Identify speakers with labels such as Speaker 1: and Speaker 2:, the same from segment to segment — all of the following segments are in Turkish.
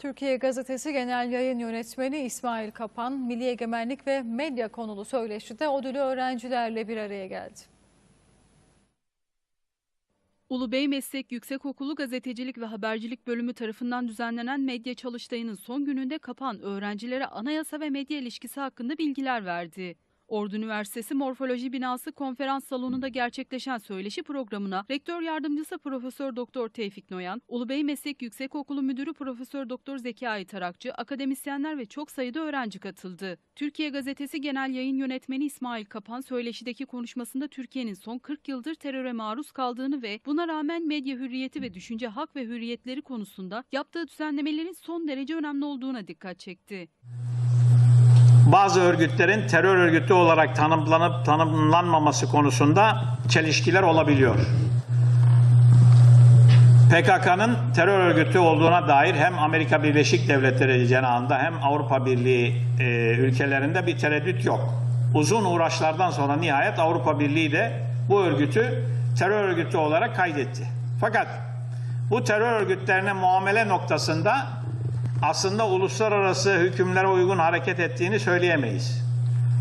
Speaker 1: Türkiye Gazetesi Genel Yayın Yönetmeni İsmail Kapan, Milli Egemenlik ve Medya konulu söyleşide ödülü öğrencilerle bir araya geldi.
Speaker 2: Ulubey Meslek Yüksekokulu Gazetecilik ve Habercilik Bölümü tarafından düzenlenen medya çalıştayının son gününde Kapan öğrencilere anayasa ve medya ilişkisi hakkında bilgiler verdi. Ordu Üniversitesi Morfoloji Binası konferans salonunda gerçekleşen söyleşi programına Rektör Yardımcısı Profesör Doktor Tevfik Noyan, Ulubey Meslek Yüksekokulu Müdürü Profesör Doktor Zeki Aytarakçı, akademisyenler ve çok sayıda öğrenci katıldı. Türkiye Gazetesi Genel Yayın Yönetmeni İsmail Kapan söyleşideki konuşmasında Türkiye'nin son 40 yıldır teröre maruz kaldığını ve buna rağmen medya hürriyeti ve düşünce hak ve hürriyetleri konusunda yaptığı düzenlemelerin son derece önemli olduğuna dikkat çekti.
Speaker 3: Bazı örgütlerin terör örgütü olarak tanımlanıp tanımlanmaması konusunda çelişkiler olabiliyor. PKK'nın terör örgütü olduğuna dair hem Amerika Birleşik Devletleri cenahında hem Avrupa Birliği e, ülkelerinde bir tereddüt yok. Uzun uğraşlardan sonra nihayet Avrupa Birliği de bu örgütü terör örgütü olarak kaydetti. Fakat bu terör örgütlerine muamele noktasında aslında uluslararası hükümlere uygun hareket ettiğini söyleyemeyiz.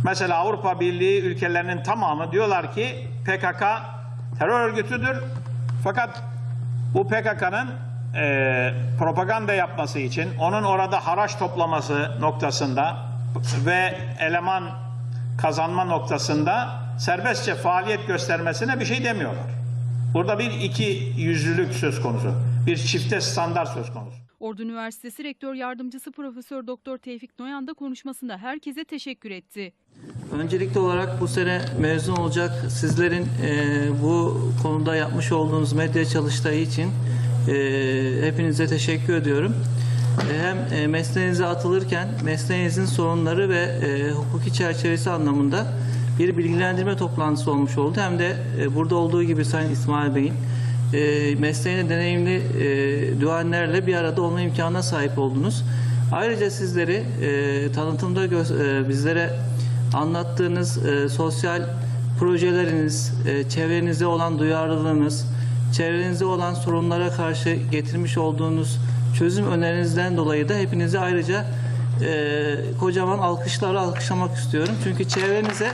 Speaker 3: Mesela Avrupa Birliği ülkelerinin tamamı diyorlar ki PKK terör örgütüdür. Fakat bu PKK'nın e, propaganda yapması için, onun orada haraç toplaması noktasında ve eleman kazanma noktasında serbestçe faaliyet göstermesine bir şey demiyorlar. Burada bir iki yüzlülük söz konusu, bir çifte standart söz konusu.
Speaker 2: Ordu Üniversitesi Rektör Yardımcısı Profesör Doktor Tevfik Noyan da konuşmasında herkese teşekkür etti.
Speaker 4: Öncelikli olarak bu sene mezun olacak sizlerin e, bu konuda yapmış olduğunuz medya çalıştayı için e, hepinize teşekkür ediyorum. E, hem e, mesleğinize atılırken mesleğinizin sorunları ve e, hukuki çerçevesi anlamında bir bilgilendirme toplantısı olmuş oldu. Hem de e, burada olduğu gibi Sayın İsmail Bey'in e, mesleğine deneyimli e, duayenlerle bir arada olma imkanına sahip oldunuz. Ayrıca sizleri e, tanıtımda e, bizlere anlattığınız e, sosyal projeleriniz, e, çevrenize olan duyarlılığınız, çevrenizde olan sorunlara karşı getirmiş olduğunuz çözüm önerinizden dolayı da hepinizi ayrıca e, kocaman alkışlarla alkışlamak istiyorum. Çünkü çevrenize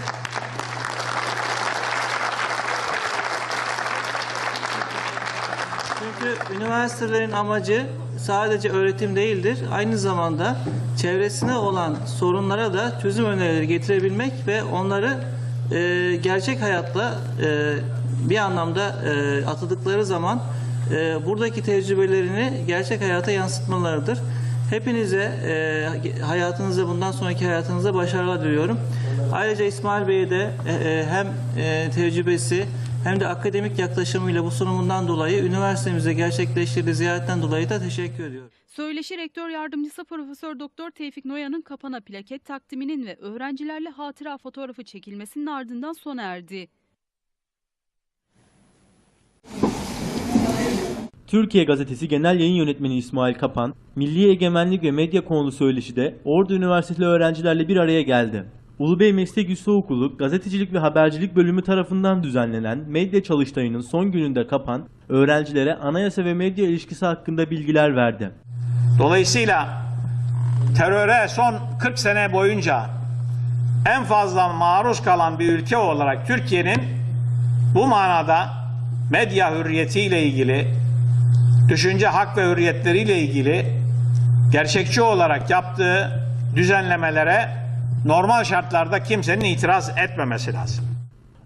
Speaker 4: Çünkü üniversitelerin amacı sadece öğretim değildir. Aynı zamanda çevresine olan sorunlara da çözüm önerileri getirebilmek ve onları e, gerçek hayatla e, bir anlamda e, atadıkları zaman e, buradaki tecrübelerini gerçek hayata yansıtmalarıdır. Hepinize e, hayatınızda bundan sonraki hayatınızda başarılar diliyorum. Ayrıca İsmail Bey'e de e, e, hem e, tecrübesi hem de akademik yaklaşımıyla bu sunumundan dolayı üniversitemize gerçekleştirdiği ziyaretten dolayı da teşekkür ediyorum.
Speaker 2: Söyleşi Rektör Yardımcısı Profesör Doktor Tevfik Noyan'ın kapana plaket takdiminin ve öğrencilerle hatıra fotoğrafı çekilmesinin ardından sona erdi.
Speaker 5: Türkiye Gazetesi Genel Yayın Yönetmeni İsmail Kapan, Milli Egemenlik ve Medya konulu söyleşide Ordu Üniversiteli öğrencilerle bir araya geldi. Ulubey Meslek Yüksekokulu Gazetecilik ve Habercilik Bölümü tarafından düzenlenen medya çalıştayının son gününde Kapan, öğrencilere anayasa ve medya ilişkisi hakkında bilgiler verdi.
Speaker 3: Dolayısıyla teröre son 40 sene boyunca en fazla maruz kalan bir ülke olarak Türkiye'nin bu manada medya hürriyetiyle ilgili, düşünce hak ve hürriyetleriyle ilgili gerçekçi olarak yaptığı düzenlemelere normal şartlarda kimsenin itiraz etmemesi lazım.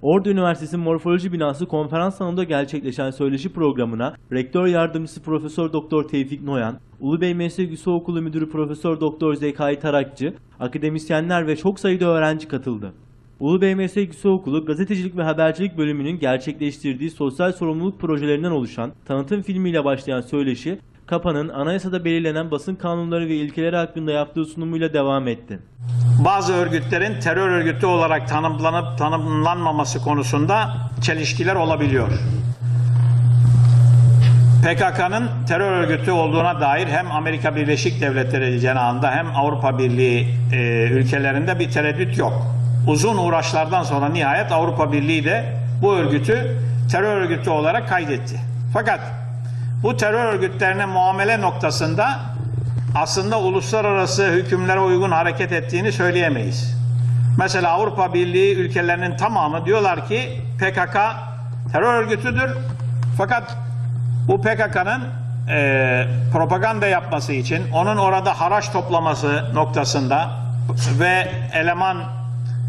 Speaker 5: Ordu Üniversitesi Morfoloji Binası konferans salonunda gerçekleşen söyleşi programına Rektör Yardımcısı Profesör Doktor Tevfik Noyan, Ulubey Meslek Yüksekokulu Müdürü Profesör Doktor Zekai Tarakçı, akademisyenler ve çok sayıda öğrenci katıldı. Ulubey Meslek Yüksekokulu Gazetecilik ve Habercilik Bölümünün gerçekleştirdiği sosyal sorumluluk projelerinden oluşan tanıtım filmiyle başlayan söyleşi, Kapa'nın anayasada belirlenen basın kanunları ve ilkeleri hakkında yaptığı sunumuyla devam etti.
Speaker 3: Bazı örgütlerin terör örgütü olarak tanımlanıp tanımlanmaması konusunda çelişkiler olabiliyor. PKK'nın terör örgütü olduğuna dair hem Amerika Birleşik Devletleri cenahında hem Avrupa Birliği e, ülkelerinde bir tereddüt yok. Uzun uğraşlardan sonra nihayet Avrupa Birliği de bu örgütü terör örgütü olarak kaydetti. Fakat bu terör örgütlerine muamele noktasında aslında uluslararası hükümlere uygun hareket ettiğini söyleyemeyiz. Mesela Avrupa Birliği ülkelerinin tamamı diyorlar ki PKK terör örgütüdür. Fakat bu PKK'nın e, propaganda yapması için onun orada haraç toplaması noktasında ve eleman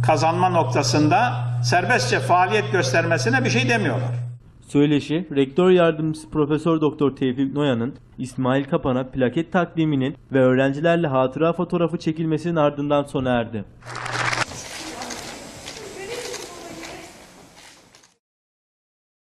Speaker 3: kazanma noktasında serbestçe faaliyet göstermesine bir şey demiyorlar.
Speaker 5: Söyleşi, Rektör Yardımcısı Profesör Doktor Tevfik Noyan'ın İsmail Kapan'a plaket takdiminin ve öğrencilerle hatıra fotoğrafı çekilmesinin ardından sona erdi.